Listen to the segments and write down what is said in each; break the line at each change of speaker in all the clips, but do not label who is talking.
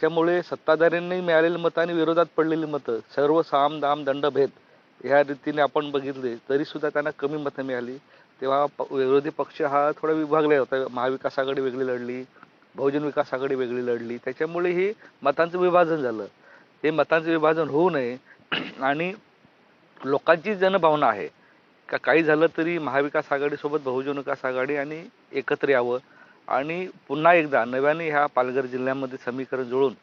त्याच्यामुळे सत्ताधाऱ्यांनी मिळालेली मतं आणि विरोधात पडलेली मतं सर्व साम दाम दंडभेद ह्या रीतीने आपण बघितले तरी सुद्धा त्यांना कमी मतं मिळाली. तेव्हा प- विरोधी पक्ष हा थोडा विभागला होता. महाविकास आघाडी वेगळी लढली बहुजन विकास आघाडी वेगळी लढली. त्याच्यामुळे हे मतांचं विभाजन झालं. हे मतांचं विभाजन होऊ नये आणि लोकांची जनभावना आहे. का काही झालं तरी महाविकास आघाडीसोबत बहुजन विकास आघाडी आणि एकत्र यावं. आणि पुन्हा एकदा नव्याने ह्या पालघर जिल्ह्यामध्ये समीकरण जुळून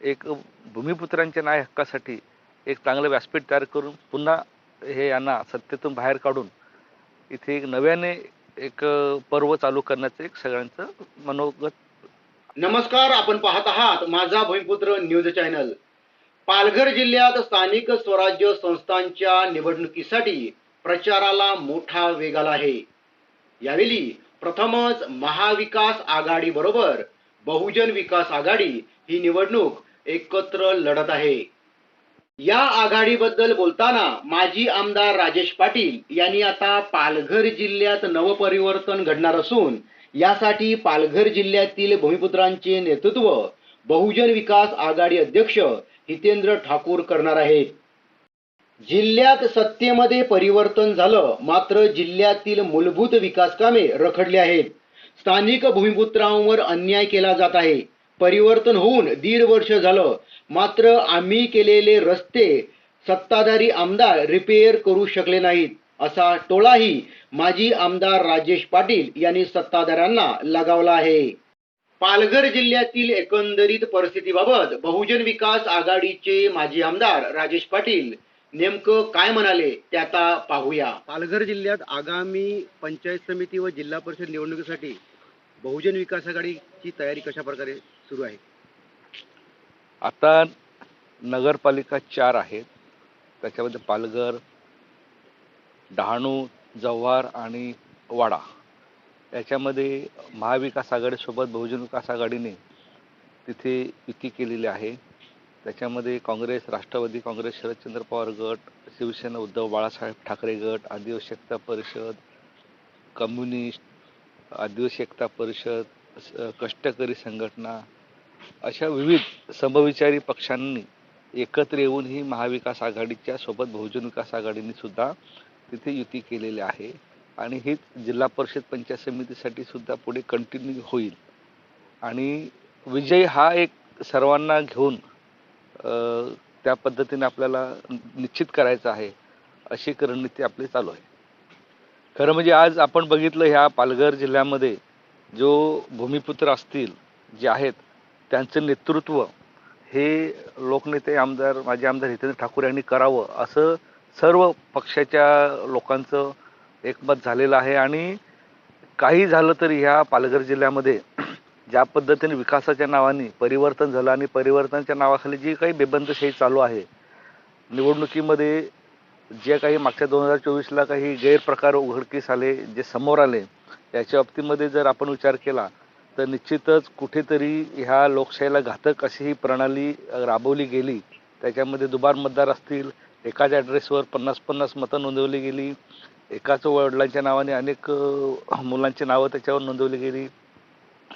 एक भूमिपुत्रांच्या न्याय हक्कासाठी एक चांगलं व्यासपीठ तयार करून पुन्हा हे यांना सत्तेतून बाहेर काढून इथे एक नव्याने एक पर्व चालू करण्याचं एक सगळ्यांचं मनोगत
नमस्कार आपण पाहत आहात माझा भूमिपुत्र न्यूज चॅनल. पालघर जिल्ह्यात स्थानिक स्वराज्य संस्थांच्या निवडणुकीसाठी प्रचाराला मोठा वेग आला आहे. यावेळी प्रथमच महाविकास आघाडी बरोबर बहुजन विकास आघाडी ही निवडणूक एकत्र लढत आहे. या आघाडीबद्दल बोलताना माजी आमदार राजेश पाटील यांनी आता पालघर जिल्ह्यात नवपरिवर्तन घडणार असून यासाठी पालघर जिल्ह्यातील भूमिपुत्रांचे नेतृत्व बहुजन विकास आघाडी अध्यक्ष हितेंद्र ठाकूर करणार आहेत. जिल्ह्यात सत्तेमध्ये परिवर्तन झालं मात्र जिल्ह्यातील मूलभूत विकास कामे रखडली आहेत. स्थानिक भूमिपुत्रांवर अन्याय केला जात आहे. परिवर्तन होऊन दीड वर्ष झालं मात्र आम्ही केलेले रस्ते सत्ताधारी आमदार रिपेअर करू शकले नाहीत असा टोलाही माजी आमदार राजेश पाटील यांनी सत्ताधाऱ्यांना लगावला आहे. पालघर जिल्ह्यातील एकंदरीत परिस्थितीबाबत बहुजन विकास आघाडीचे माजी आमदार राजेश पाटील नेमकं काय म्हणाले ते आता पाहूया.
पालघर जिल्ह्यात आगामी पंचायत समिती व जिल्हा परिषद निवडणुकीसाठी बहुजन विकास आघाडीची तयारी कशा प्रकारे सुरू आहे?
आता नगरपालिका चार आहेत. त्याच्यामध्ये पालघर डहाणू जव्हार आणि वाडा. याच्यामध्ये महाविकास आघाडीसोबत बहुजन विकास आघाडीने तिथे युती केलेली आहे. त्याच्यामध्ये काँग्रेस राष्ट्रवादी काँग्रेस शरदचंद्र पवार गट शिवसेना उद्धव बाळासाहेब ठाकरे गट आदिवासी एकता परिषद कम्युनिस्ट आदिवासी एकता परिषद कष्टकरी संघटना अशा विविध समविचारी पक्षांनी एकत्र येऊन ही महाविकास आघाडीच्या सोबत बहुजन विकास आघाडीने सुद्धा तिथे युती केलेली आहे. आणि हीच जिल्हा परिषद पंचायत समितीसाठी सुद्धा पुढे कंटिन्यू होईल. आणि विजय हा एक सर्वांना घेऊन त्या पद्धतीने आपल्याला निश्चित करायचं आहे अशी रणनीती आपली चालू आहे. खरं म्हणजे आज आपण बघितलं ह्या पालघर जिल्ह्यामध्ये जो भूमिपुत्र असतील जे आहेत त्यांचं नेतृत्व हे लोकनेते आमदार माजी आमदार हितेंद्र ठाकूर यांनी करावं असं सर्व पक्षाच्या लोकांचं एकमत झालेलं आहे. आणि काही झालं तरी ह्या पालघर जिल्ह्यामध्ये ज्या पद्धतीने विकासाच्या नावाने परिवर्तन झालं आणि परिवर्तनाच्या नावाखाली जी काही बेबंदशाही चालू आहे निवडणुकीमध्ये जे काही मागच्या दोन हजार चोवीसला काही गैरप्रकार उघडकीस आले जे समोर आले याच्या बाबतीमध्ये जर आपण विचार केला तर निश्चितच कुठेतरी ह्या लोकशाहीला घातक अशी ही प्रणाली राबवली गेली. त्याच्यामध्ये दुबार मतदार असतील एकाच ॲड्रेसवर पन्नास पन्नास मतं नोंदवली गेली एकाच वडिलांच्या नावाने अनेक मुलांची नावं त्याच्यावर नोंदवली गेली.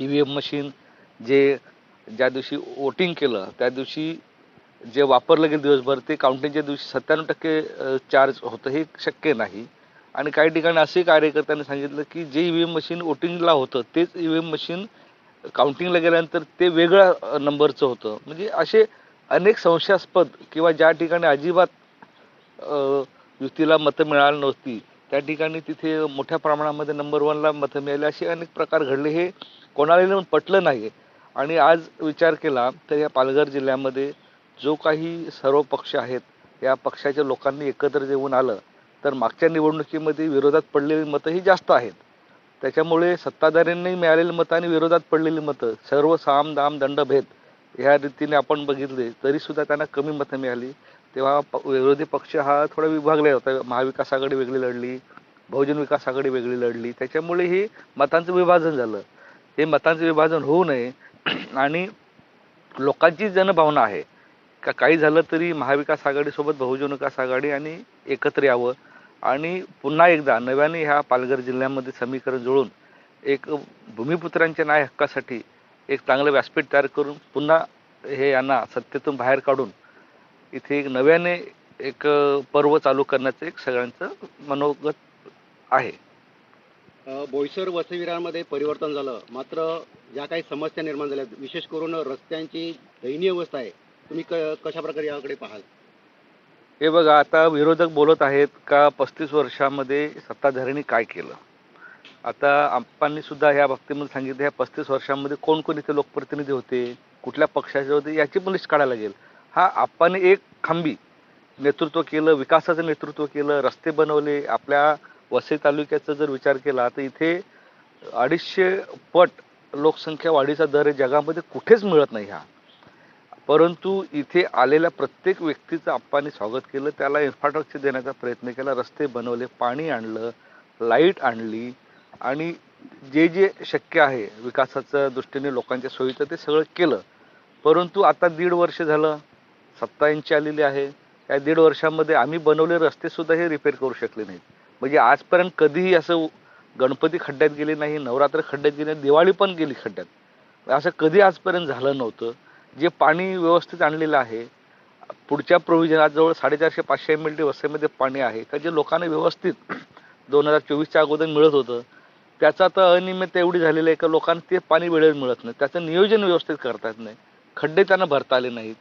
ई व्ही एम मशीन जे ज्या दिवशी वोटिंग केलं त्या दिवशी जे वापरलं गेलं दिवसभर ते काउंटिंगच्या दिवशी सत्त्याण्णव टक्के चार्ज होतं हे शक्य नाही. आणि काही ठिकाणी असे कार्यकर्त्यांनी सांगितलं की जे ई व्ही एम मशीन वोटिंगला होतं तेच ई व्ही एम मशीन काउंटिंगला गेल्यानंतर ते वेगळ्या नंबरचं होतं. म्हणजे असे अनेक संशयास्पद किंवा ज्या ठिकाणी अजिबात युतीला मतं मिळाली नव्हती त्या ठिकाणी तिथे मोठ्या प्रमाणामध्ये नंबर वनला मतं मिळाली. असे अनेक प्रकार घडले. हे कोणाला पटलं नाही आणि आज विचार केला तर या पालघर जिल्ह्यामध्ये जो काही सर्व पक्ष आहेत या पक्षाच्या लोकांनी एकत्र येऊन आलं तर मागच्या निवडणुकीमध्ये विरोधात पडलेली मतं ही जास्त आहेत. त्याच्यामुळे सत्ताधाऱ्यांनी मिळालेली मतं आणि विरोधात पडलेली मतं सर्व साम दाम दंडभेद ह्या रीतीने आपण बघितले तरीसुद्धा त्यांना कमी मतं मिळाली. तेव्हा प- विरोधी पक्ष हा थोडा विभागला होता. महाविकास आघाडी वेगळी लढली बहुजन विकास आघाडी वेगळी लढली. त्याच्यामुळे हे मतांचं विभाजन झालं. हे मतांचं विभाजन होऊ नये. आणि लोकांची जनभावना आहे. का काही झालं तरी महाविकास आघाडीसोबत बहुजन विकास आघाडी आणि एकत्र यावं. आणि पुन्हा एकदा नव्याने ह्या पालघर जिल्ह्यामध्ये समीकरण जुळून एक भूमिपुत्रांच्या न्याय हक्कासाठी एक चांगलं व्यासपीठ तयार करून पुन्हा हे यांना सत्तेतून बाहेर काढून इथे एक नव्याने एक पर्व चालू करण्याचं एक सगळ्यांचं मनोगत आहे.
बोईसर वसविरामध्ये परिवर्तन झालं. मात्र ज्या काही समस्या निर्माण झाल्या विशेष करून रस्त्यांची दयनीय अवस्था आहे तुम्ही कशा प्रकारे याकडे पाहाल?
हे बघा आता विरोधक बोलत आहेत का पस्तीस वर्षामध्ये सत्ताधाऱ्यांनी काय केलं? आता आप्पांनी सुद्धा ह्या बाबतीमध्ये सांगितलं ह्या पस्तीस वर्षामध्ये कोण कोण इथे लोकप्रतिनिधी होते? कुठल्या पक्षाचे होते? याची पण लिस्ट काढायला लागेल. हा आप्पाने एक खांबी नेतृत्व केलं विकासाचं नेतृत्व केलं रस्ते बनवले आपल्या वसई तालुक्याचा जर विचार केला तर इथे अडीचशे पट लोकसंख्या वाढीचा दर जगामध्ये कुठेच मिळत नाही हा. परंतु इथे आलेल्या प्रत्येक व्यक्तीचं आप्पांनी स्वागत केलं. त्याला इन्फ्रास्ट्रक्चर देण्याचा प्रयत्न केला. रस्ते बनवले पाणी आणलं लाइट आणली आणि जे जे शक्य आहे विकासाच्या दृष्टीने लोकांच्या सोयीचं ते सगळं केलं. परंतु आता दीड वर्ष झालं. सत्ता इंची आलेली आहे. या दीड वर्षामध्ये आम्ही बनवले रस्तेसुद्धा हे रिपेअर करू शकले नाहीत. म्हणजे आजपर्यंत कधीही असं गणपती खड्ड्यात गेले नाही नवरात्र खड्ड्यात गेले नाही दिवाळी पण गेली खड्ड्यात. असं कधी आजपर्यंत झालं नव्हतं. जे पाणी व्यवस्थित आणलेलं आहे पुढच्या प्रोव्हिजन साडेचारशे पाचशे एम एल टी वस्तीमध्ये पाणी आहे. का जे लोकांना व्यवस्थित दोन हजार चोवीसच्या अगोदर मिळत होतं त्याचा तर अनियमित एवढी झालेली आहे का लोकांना ते पाणी वेळेवर मिळत नाही. त्याचं नियोजन व्यवस्थित करता येत नाही. खड्डे त्यांना भरता आले नाहीत.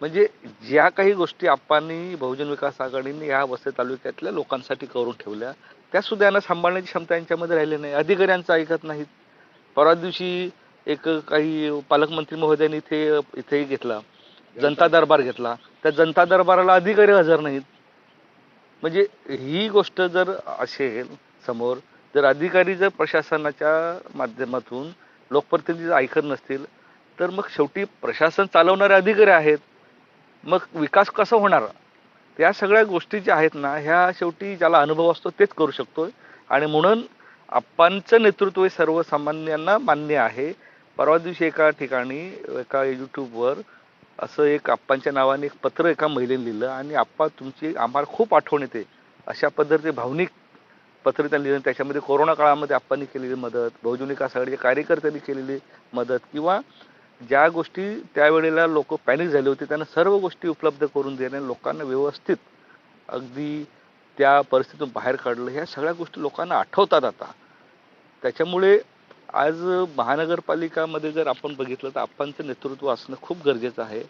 म्हणजे ज्या काही गोष्टी आप्पांनी बहुजन विकास आघाडीने या वसई तालुक्यातल्या लोकांसाठी करून ठेवल्या त्या सुद्धा यांना सांभाळण्याची क्षमता यांच्यामध्ये राहिली नाही. अधिकाऱ्यांचं ऐकत नाहीत. परवा दिवशी एक काही पालकमंत्री महोदयांनी इथे इथेही घेतला. जनता दरबार घेतला. त्या जनता दरबाराला अधिकारी हजर नाहीत. म्हणजे ही गोष्ट जर असेल समोर जर अधिकारी जर प्रशासनाच्या माध्यमातून लोकप्रतिनिधी ऐकत नसतील तर मग शेवटी प्रशासन चालवणारे अधिकारी आहेत. मग विकास कसा होणार? या सगळ्या गोष्टी ज्या आहेत ना ह्या शेवटी ज्याला अनुभव असतो तेच करू शकतो आणि म्हणून आप्पांचं नेतृत्व हे सर्वसामान्यांना मान्य आहे. परवा दिवशी एका ठिकाणी एका यूट्यूबवर असं एक आप्पांच्या नावाने एक पत्र एका महिलेने लिहिलं आणि आप्पा तुमची आम्हाला खूप आठवण येते. अशा पद्धतीचे भावनिक पत्र त्यांनी लिहिलं त्याच्यामध्ये कोरोना काळामध्ये आप्पांनी केलेली मदत बहुजन विकास आघाडीच्या कार्यकर्त्यांनी केलेली मदत किंवा ज्या गोष्टी त्यावेळेला लोक पॅनिक झाले होते त्यांना सर्व गोष्टी उपलब्ध करून देणे लोकांना व्यवस्थित अगदी त्या परिस्थितीतून बाहेर काढलं ह्या सगळ्या गोष्टी लोकांना आठवतात आता. त्याच्यामुळे आज महानगरपालिकामध्ये जर आपण बघितलं तर आपणचं नेतृत्व असणं खूप गरजेचं आहे.